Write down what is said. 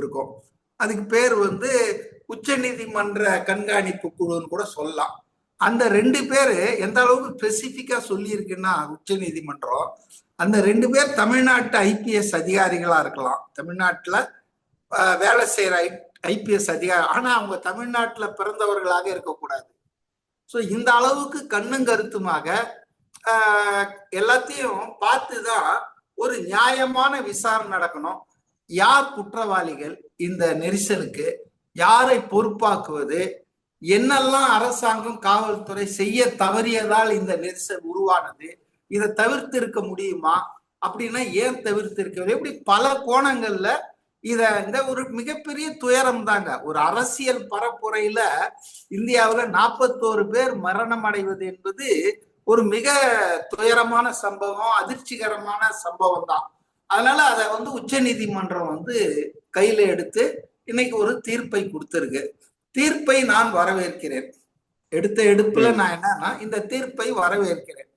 இருக்கும். அதுக்கு பேர் வந்து உச்ச நீதிமன்ற கண்காணிப்பு குழுன்னு கூட சொல்லலாம். அந்த ரெண்டு பேர் எந்த அளவுக்கு ஸ்பெசிஃபிக்காக சொல்லியிருக்குன்னா உச்ச நீதிமன்றம் அந்த ரெண்டு பேர் தமிழ்நாட்டு ஐபிஎஸ் அதிகாரிகளா இருக்கலாம். தமிழ்நாட்டுல வேலை வேலை செய்யற ஐபிஎஸ் அதிகாரி ஆனா அவங்க தமிழ்நாட்டுல பிறந்தவர்களாக இருக்கக்கூடாது. ஸோ இந்த அளவுக்கு கண்ணும் கருத்துமாக எல்லாத்தையும் பார்த்து தான் ஒரு நியாயமான விசாரணை நடக்கணும். யார் குற்றவாளிகள் இந்த நெரிசலுக்கு? யாரை பொறுப்பாக்குவது? என்னெல்லாம் அரசாங்கம் காவல்துறை செய்ய தவறியதால் இந்த நெரிசல் உருவானது? இதை தவிர்த்து இருக்க முடியுமா? அப்படின்னா ஏன் தவிர்த்து இருக்க இப்படி பல கோணங்கள்ல இத இந்த ஒரு மிகப்பெரிய துயரம் தாங்க ஒரு அரசியல் பரப்புரையில இந்தியாவில நாற்பத்தோரு பேர் மரணம் அடைவது என்பது ஒரு மிக துயரமான சம்பவம் அதிர்ச்சிகரமான சம்பவம் தான் அதனால அதை வந்து உச்ச நீதிமன்றம் வந்து கையில எடுத்து இன்னைக்கு ஒரு தீர்ப்பை கொடுத்திருக்கு. தீர்ப்பை நான் வரவேற்கிறேன். எடுத்த எடுப்புல நான் என்னன்னா இந்த தீர்ப்பை வரவேற்கிறேன்.